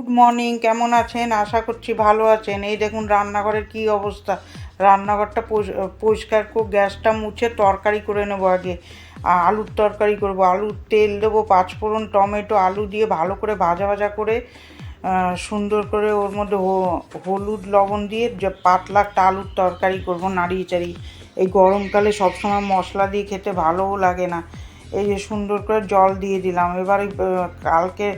Good morning কেমন আছেন? আশা করছি ভালো আছেন। এই দেখুন, রান্নাঘরের কি অবস্থা? রান্নাঘরটা পরিষ্কার করে গ্যাসটা মুছে তরকারি করে নেব আগে। আলুর তরকারি করব। আলুর তেল দেবো, পাঁচফোড়ন, টমেটো, আলু দিয়ে ভালো করে ভাজা ভাজা করে সুন্দর করে ওর মধ্যে হলুদ, লবণ দিয়ে যে পাতলা একটা আলুর তরকারি করব, নাড়িয়ে চাড়িয়ে। এই গরমকালে সবসময় মশলা দিয়ে খেতে ভালোও লাগে না। এই যে সুন্দর করে জল দিয়ে দিলাম। এবার কালকে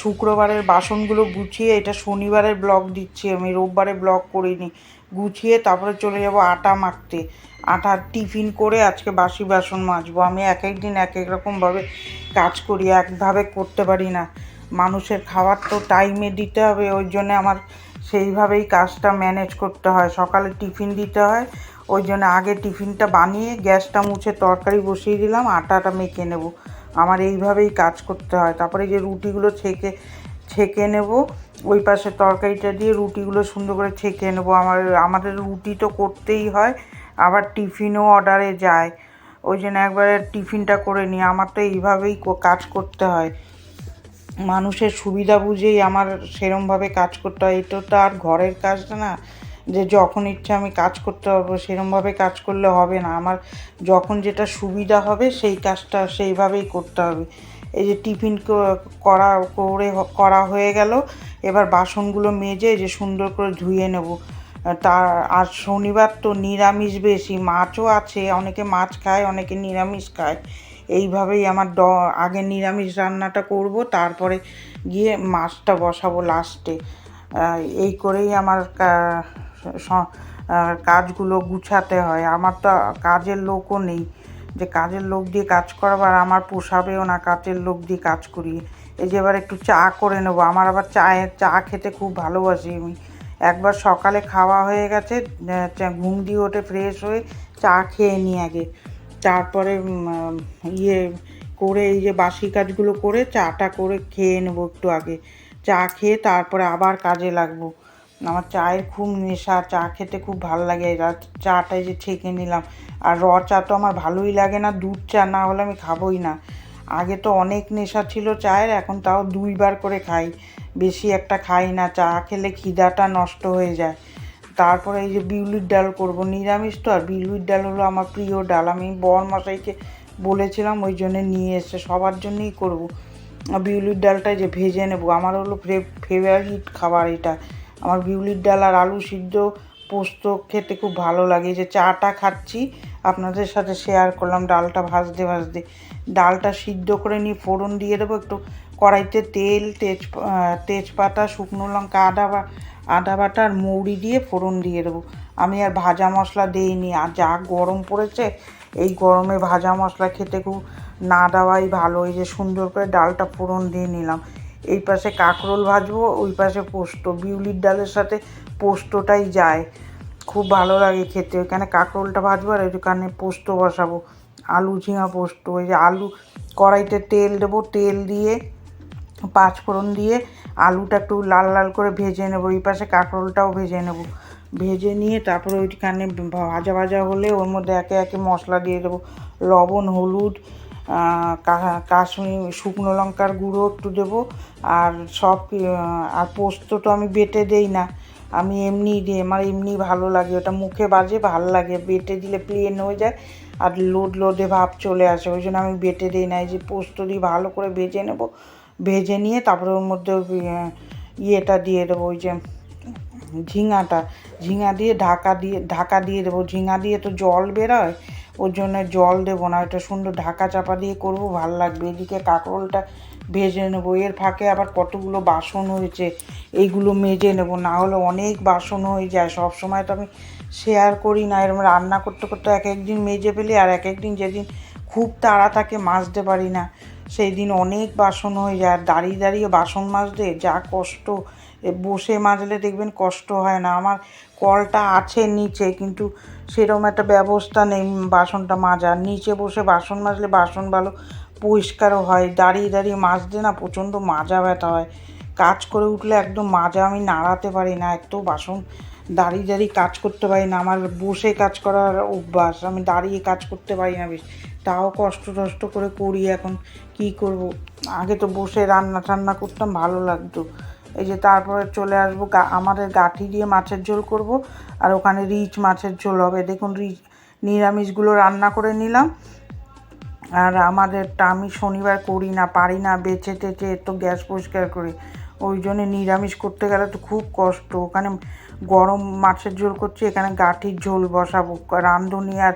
শুক্রবারের বাসনগুলো গুছিয়ে, এটা শনিবারের ব্লক দিচ্ছি আমি, রোববারে ব্লক করিনি। গুছিয়ে তারপরে চলে যাব আটা মাখতে। আটা টিফিন করে আজকে বাসি বাসন মাজবো। আমি এক এক দিন এক এক রকমভাবে কাজ করি, একভাবে করতে পারি না। মানুষের খাবার তো টাইমে দিতে হবে, ওই জন্য আমার সেইভাবেই কাজটা ম্যানেজ করতে হয়। সকালে টিফিন দিতে হয় ওই জন্য আগে টিফিনটা বানিয়ে গ্যাসটা মুছে তরকারি বসিয়ে দিলাম, আটাটা মেখে নেব। আমার এইভাবেই কাজ করতে হয়। তারপরে যে রুটিগুলো ছেঁকে ছেঁকে নেব, ওই পাশে তরকারিটা দিয়ে রুটিগুলো সুন্দর করে ছেঁকে নেব। আমার, আমাদের রুটি তো করতেই হয়, আবার টিফিনও অর্ডারে যায়। ওই জন্য একবারে টিফিনটা করে নিই। আমার তো এইভাবেই কাজ করতে হয়। মানুষের সুবিধা বুঝেই আমার সেরমভাবে কাজ করতে হয়। এটা তো আর ঘরের কাজটা না। যে যখন ইচ্ছে আমি কাজ করতে পারব, সেরমভাবে কাজ করলে হবে না। আমার যখন যেটা সুবিধা হবে, সেই কাজটা সেইভাবেই করতে হবে। এই যে টিফিন করা, করে করা হয়ে গেল, এবার বাসনগুলো মেজে যে সুন্দর করে ধুয়ে নেব। তার আর শনিবার তো নিরামিষ বেশি, মাছও আছে, অনেকে মাছ খায়, অনেকে নিরামিষ খায়। এইভাবেই আমার ড আগে নিরামিষ রান্নাটা করব, তারপরে গিয়ে মাছটা বসাবো লাস্টে এই করেই আমার কাজগুলো গুছাতে হয়। আমার তো কাজের লোকও নেই। যে কাজের লোক দিয়ে কাজ করাবার আমার পোষাবেও না, কাজের লোক দিয়ে কাজ করি। এই যে এবার একটু চা করে নেব। আমার আবার চায়ের চা খেতে খুব ভালোবাসি আমি। একবার সকালে খাওয়া হয়ে গেছে ঘুম দিয়ে ওঠে ফ্রেশ হয়ে চা খেয়ে নিই আগে। তারপরে ইয়ে করে এই যে বাসি কাজগুলো করে চাটা করে খেয়ে নেব একটু আগে। চা খেয়ে তারপরে আবার কাজে লাগবো। আমার চায়ের খুব নেশা, চা খেতে খুব ভালো লাগে চাটাই যে ছেঁকে নিলাম। আর র চা তো আমার ভালোই লাগে না, দুধ চা না হলে আমি খাবোই না। আগে তো অনেক নেশা ছিল চায়ের, এখন তাও দুইবার করে খাই। বেশি একটা খাই না, চা খেলে খিদাটা নষ্ট হয়ে যায়। তারপরে এই যে বিউলির ডাল করব, নিরামিষ তো, আর বিউলির ডাল হলো আমার প্রিয় ডাল। আমি বর মশাইকে বলেছিলাম ওই জন্যে নিয়ে এসে সবার জন্যই করব। বিউলির ডালটা যে ভেজে নেব, আমার হলো ফেভারিট খাবার এটা। আমার বিউলির ডাল আর আলু সিদ্ধ, পোস্ত খেতে খুব ভালো লাগে। যে চাটা খাচ্ছি, আপনাদের সাথে শেয়ার করলাম, ডালটা ভাজতে ভাজতে। ডালটা সিদ্ধ করে নিয়ে ফোড়ন দিয়ে দেবো, একটু কড়াইতে তেল, তেজ তেজপাতা, শুকনো লঙ্কা, আদা বা, আদা বাটা আর মৌরি দিয়ে ফোড়ন দিয়ে দেবো। আমি আর ভাজা মশলা দিইনি, আর যা গরম পড়েছে, এই গরমে ভাজা মশলা খেতে খুব না দেওয়াই ভালো। এই যে সুন্দর করে ডালটা ফোড়ন দিয়ে নিলাম। এই পাশে কাঁকরোল ভাজবো, ওই পাশে পোস্ত, বিউলির ডালের সাথে পোস্তটাই যায়। খুব ভালো লাগে খেতে। ওইখানে কাঁকরোলটা ভাজবো আর ওইখানে পোস্ত বসাবো। আলু, ঝিঙা পোস্ত, ওই যে আলু কড়াইতে তেল দেবো, তেল দিয়ে পাঁচ ফোড়ন দিয়ে আলুটা একটু লাল লাল করে ভেজে নেব। ওই পাশে কাঁকরোলটাও ভেজে নেব। ভেজে নিয়ে তারপরে ওইখানে ভাজা ভাজা হলে ওর মধ্যে একে একে মশলা দিয়ে দেবো। লবণ, হলুদ কাশ্মীর শুকনো লঙ্কার গুঁড়ো একটু দেবো। আর সব আর পোস্ত তো আমি বেটে দেই না। আমি এমনি আমার এমনি ভালো লাগে। ওটা মুখে বাজে, ভালো লাগে। বেটে দিলে প্লেন হয়ে যায়। আর লোড লোডে ভাব চলে আসে। ওই জন্য আমি বেটে দিই না। এই যে পোস্ত দিয়ে ভালো করে ভেজে নেব। ভেজে নিয়ে তারপরে ওর মধ্যে ইয়েটা দিয়ে দেবো। ওই যে ঝিঙাটা। ঝিঙা দিয়ে ঢাকা দিয়ে ঢাকা দিয়ে দেবো। ঝিঙা দিয়ে তো জল বেরোয়। ওর জন্য জল দেবো না এটা সুন্দর ঢাকা চাপা দিয়ে করব, ভালো লাগবে। এদিকে কাঁকরোলটা ভেজে নেব। এর ফাঁকে আবার কতগুলো বাসন হয়েছে, এইগুলো মেজে নেব। না হলে অনেক বাসন হয়ে যায়। সব সময় তো আমি শেয়ার করি না। এরকম রান্না করতে করতে এক একদিন মেজে ফেলি, আর এক একদিন যেদিন খুব তাড়া থাকে মাজতে পারি না, সেই দিন অনেক বাসন হয়ে যায়। দাঁড়িয়ে দাঁড়িয়ে বাসন মাজতে যা কষ্ট বসে মাজলে দেখবেন কষ্ট হয় না। আমার কলটা আছে নিচে, কিন্তু সেরকম একটা ব্যবস্থা নেই বাসনটা মাজার নিচে বসে বাসন মাজলে বাসন ভালো পরিষ্কারও হয়। দাঁড়িয়ে দাঁড়িয়ে মাজতে না প্রচণ্ড মাজা ব্যথা হয়। কাজ করে উঠলে একদম মাজা আমি নাড়াতে পারি না, এত বাসন দাঁড়িয়ে দাঁড়িয়ে কাজ করতে পারি না। আমার বসে কাজ করার অভ্যাস, আমি দাঁড়িয়ে কাজ করতে পারি না বেশ। তাও কষ্ট টষ্ট করে করি এখন, কি করব? আগে তো বসে রান্না টান্না করতাম, ভালো লাগতো। এই যে তারপরে চলে আসব আমাদের গাঠি দিয়ে মাছের ঝোল করব, আর ওখানে রিচ মাছের ঝোল হবে। দেখুন রিচ নিরামিষগুলো রান্না করে নিলাম। আর আমাদেরটা আমি শনিবার করি না, পারি না, বেছে টেচে তো গ্যাস পরিষ্কার করি। ওই জন্যে নিরামিষ করতে গেলে তো খুব কষ্ট। ওখানে গরম মাছের ঝোল করছি, এখানে গাঠির ঝোল বসাবো, রাঁধুনি আর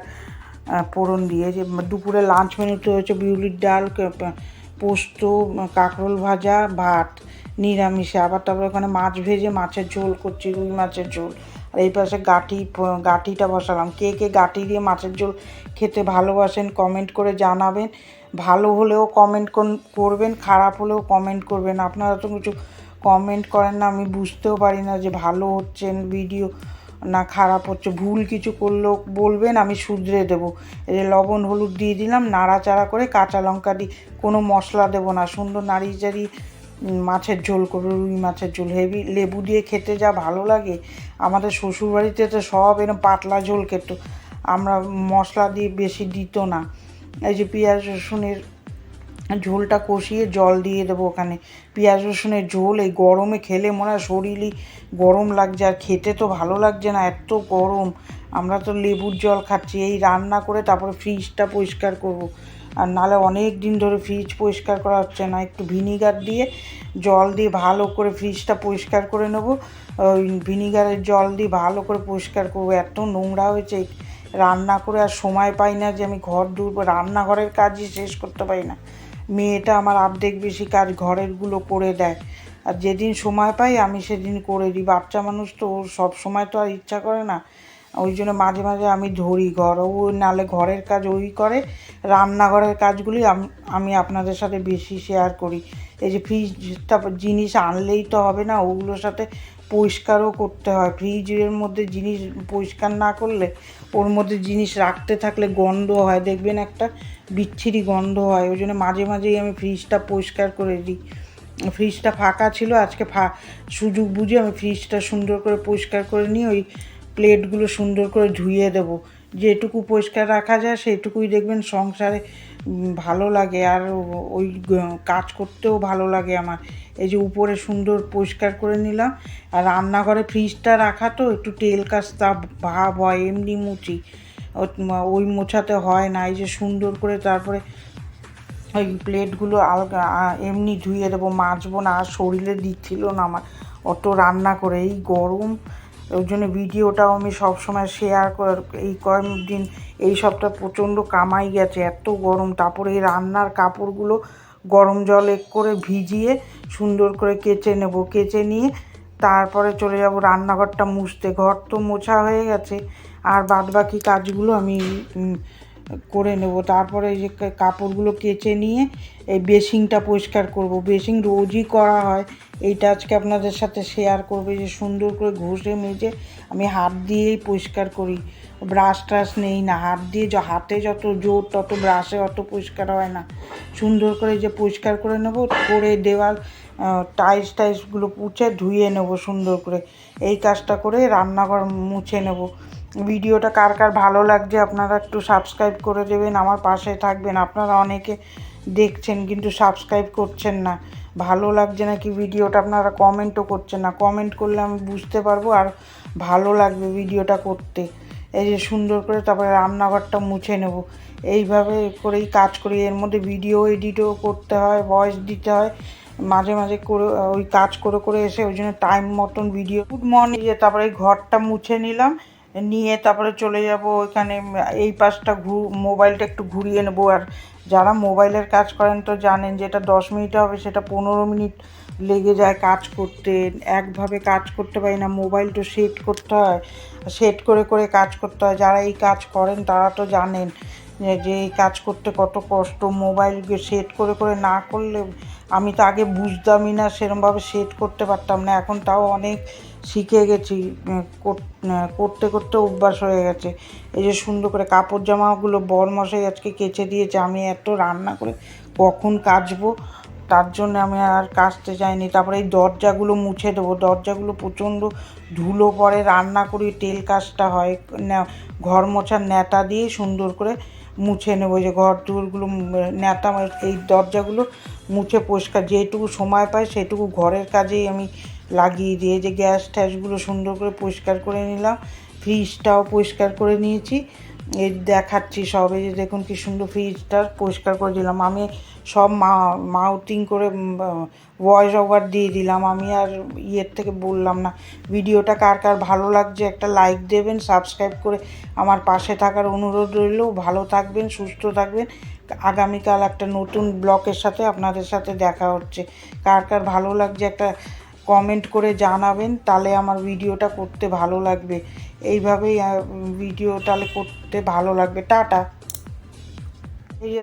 পোড়ন দিয়ে। যে দুপুরে লাঞ্চ মেনুতে হয়েছে বিউলির ডাল পোস্ত, কাঁকরোল ভাজা, ভাত। নিরামিষে, আবার তারপরে ওখানে মাছ ভেজে মাছের ঝোল করছি, রুই মাছের ঝোল। আর এই পাশে গাঠি, প- গাঠিটা বসালাম। কে কে গাঠি দিয়ে মাছের ঝোল খেতে ভালোবাসেন কমেন্ট করে জানাবেন। ভালো হলেও কমেন্ট করবেন, খারাপ হলেও কমেন্ট করবেন। আপনারা তো কিছু কমেন্ট করেন না, আমি বুঝতেও পারি না যে ভালো হচ্ছেন ভিডিও না খারাপ হচ্ছে। ভুল কিছু করলেও বলবেন, আমি শুধরে দেবো। এই যে লবণ, হলুদ দিয়ে দিলাম, নাড়াচাড়া করে কাঁচা লঙ্কা দিই কোনো মশলা দেবো না। সুন্দর নাড়ি চাড়ি মাছের ঝোল করব, রুই মাছের ঝোল হেভি লেবু দিয়ে খেতে যা ভালো লাগে। আমাদের শ্বশুরবাড়িতে তো সব এরকম পাতলা ঝোল খেত, আমরা মশলা দিয়ে বেশি দিত না। এই যে পেঁয়াজ রসুনের ঝোলটা কষিয়ে জল দিয়ে দেবো ওখানে। পেঁয়াজ রসুনের ঝোল এই গরমে খেলে মনে হয় শরীরই গরম লাগছে, আর খেতে তো ভালো লাগছে না, এত গরম। আমরা তো লেবুর জল খাচ্ছি, এই রান্না করে তারপরে ফ্রিজটা পরিষ্কার করব। আর নাহলে অনেক দিন ধরে ফ্রিজ পরিষ্কার করা হচ্ছে না। একটু ভিনিগার দিয়ে জল দিয়ে ভালো করে ফ্রিজটা পরিষ্কার করে নেব। ওই ভিনিগারের জল দিয়ে ভালো করে পরিষ্কার করব। এত নোংরা হয়েছে, রান্না করে আর সময় পাই না যে আমি ঘর দূর রান্নাঘরের কাজই শেষ করতে পারি না। মেয়েটা আমার অর্ধেক বেশি কাজ ঘরেরগুলো করে দেয়। আর যেদিন সময় পাই আমি সেদিন করে দিই। বাচ্চা মানুষ তো সব সময় তো আর ইচ্ছা করে না। ওই জন্য মাঝে মাঝে আমি ধরি ঘর। ও নালে ঘরের কাজ ওই করে, রান্নাঘরের কাজগুলি আম- আপনাদের সাথে বেশি শেয়ার করি। এই যে ফ্রিজটা জিনিস আনলেই তো হবে না, ওগুলোর সাথে পরিষ্কারও করতে হয়। ফ্রিজের মধ্যে জিনিস পরিষ্কার না করলে, ওর মধ্যে জিনিস রাখতে থাকলে গন্ধ হয়। দেখবেন একটা বিচ্ছিরি গন্ধ হয়, ওই জন্য মাঝে মাঝেই আমি ফ্রিজটা পরিষ্কার করে দিই। ফ্রিজটা ফাঁকা ছিল, আজকে ফা, সুযোগ বুঝে আমি ফ্রিজটা সুন্দর করে পরিষ্কার করে নিয়ে ওই প্লেটগুলো সুন্দর করে ধুয়ে দেবো। যেটুকু পরিষ্কার রাখা যায় সেটুকুই দেখবেন সংসারে ভালো লাগে। আর ওই কাজ করতেও ভালো লাগে আমার। এই যে উপরে সুন্দর পরিষ্কার করে নিলাম। আর রান্নাঘরে ফ্রিজটা রাখা তো, একটু তেল কাস্তা, ভাব হয়, এমনি মুচি। ওই মোছাতে হয় না। এই যে সুন্দর করে তারপরে ওই প্লেটগুলো আলগা এমনি ধুয়ে দেবো। মাজবো না, আর শরীরে দিচ্ছিল না আমার। অত রান্না করে। এই গরম ওই জন্য ভিডিওটাও আমি সবসময় শেয়ার কর, এই কয়েকদিন এই সপ্তাহ প্রচণ্ড কামাই গেছে, এত গরম। তারপরে এই রান্নার কাপড়গুলো গরম জল এক করে ভিজিয়ে সুন্দর করে কেচে নেব, কেচে নিয়ে তারপরে চলে যাব রান্নাঘরটা মুছতে। ঘর তো মোছা হয়ে গেছে, আর বাদবাকি কাজগুলো আমি করে নেব। তারপরে এই যে কাপড়গুলো কেচে নিয়ে এই বেসিংটা পরিষ্কার করব। বেসিং রোজই করা হয়। এইটা আজকে আপনাদের সাথে শেয়ার করবে। যে সুন্দর করে ঘষে মেজে আমি হাত দিয়েই পরিষ্কার করি। ব্রাশ ট্রাশ নেই না। হাত দিয়ে য- হাতে যত জোর তত ব্রাশে অত পরিষ্কার হয় না। সুন্দর করে যে পরিষ্কার করে নেব। করে দেওয়াল টাইলস টাইলসগুলো পুছে ধুয়ে নেব সুন্দর করে। এই কাজটা করে রান্নাঘর মুছে নেব। ভিডিওটা কার কার ভালো লাগছে আপনারা একটু সাবস্ক্রাইব করে দেবেন, আমার পাশে থাকবেন। আপনারা অনেকে দেখছেন কিন্তু সাবস্ক্রাইব করছেন না। ভালো লাগছে নাকি ভিডিওটা? আপনারা কমেন্টও করছেন না। কমেন্ট করলে আমি বুঝতে পারব আর ভালো লাগবে ভিডিওটা করতে। এই যে সুন্দর করে তারপরে রান্নাঘরটা মুছে নেব। এইভাবে করেই কাজ করি। এর মধ্যে ভিডিও এডিটও করতে হয় ভয়েস দিতে হয়। মাঝে মাঝে করে, ওই কাজ করে করে এসে ওই জন্য টাইম মতন ভিডিও গুড মর্নিং তারপরে ঘরটা মুছে নিলাম। নিয়ে তারপরে চলে যাব এখানে এই পাশটা ঘু, মোবাইলটা একটু ঘুরিয়ে নেব। আর যারা মোবাইলের কাজ করেন তো জানেন যেটা দশ মিনিট হবে, সেটা পনেরো মিনিট লেগে যায় কাজ করতে। একভাবে কাজ করতে পারি না, মোবাইল তো সেট করতে হয়, সেট করে করে কাজ করতে হয়। যারা এই কাজ করেন তারা তো জানেন যে এই কাজ করতে কত কষ্ট, মোবাইল সেট করে করে না করলে আমি তো আগে বুঝতামই না সেরমভাবে সেট করতে পারতাম না। এখন তাও অনেক শিখে গেছি করতে করতে অভ্যাস হয়ে গেছে। এই যে সুন্দর করে কাপড় জামাগুলো বর মশাই আজকে কেচে দিয়েছে, আমি এত রান্না করে কখন কাচবো, তার জন্য আমি আর কাচতে যাইনি। তারপরে এই দরজাগুলো মুছে দেবো। দরজাগুলো প্রচণ্ড ধুলো পড়ে, রান্না করি, তেল কাজটা হয় ঘর মোছার ন্যাতা দিয়ে সুন্দর করে মুছে নেব যে ঘর দুয়ারগুলো নেতাম এই দরজাগুলো মুছে পরিষ্কার, যেটুকু সময় পাই সেটুকু ঘরের কাজেই আমি লাগিয়ে দিয়ে যে গ্যাস ট্যাসগুলো সুন্দর করে পরিষ্কার করে নিলাম, ফ্রিজটাও পরিষ্কার করে নিয়েছি। এই দেখাচ্ছি সব, এই যে দেখুন কি সুন্দর ফ্রিজটা পরিষ্কার করে দিলাম। আমি সব মা মাউথিং করে ভয়েস ওভার দিয়ে দিলাম। আমি আর ইয়ের থেকে বললাম না। ভিডিওটা কার কার ভালো লাগছে একটা লাইক দেবেন সাবস্ক্রাইব করে আমার পাশে থাকার অনুরোধ রইল। ভালো থাকবেন, সুস্থ থাকবেন। আগামীকাল একটা নতুন ব্লকের সাথে আপনাদের সাথে দেখা হচ্ছে। কার কার ভালো লাগছে একটা কমেন্ট করে জানাবেন, তাহলে আমার ভিডিওটা করতে ভালো লাগবে। এইভাবেই ভিডিও তাহলে করতে ভালো লাগবে। টাটা।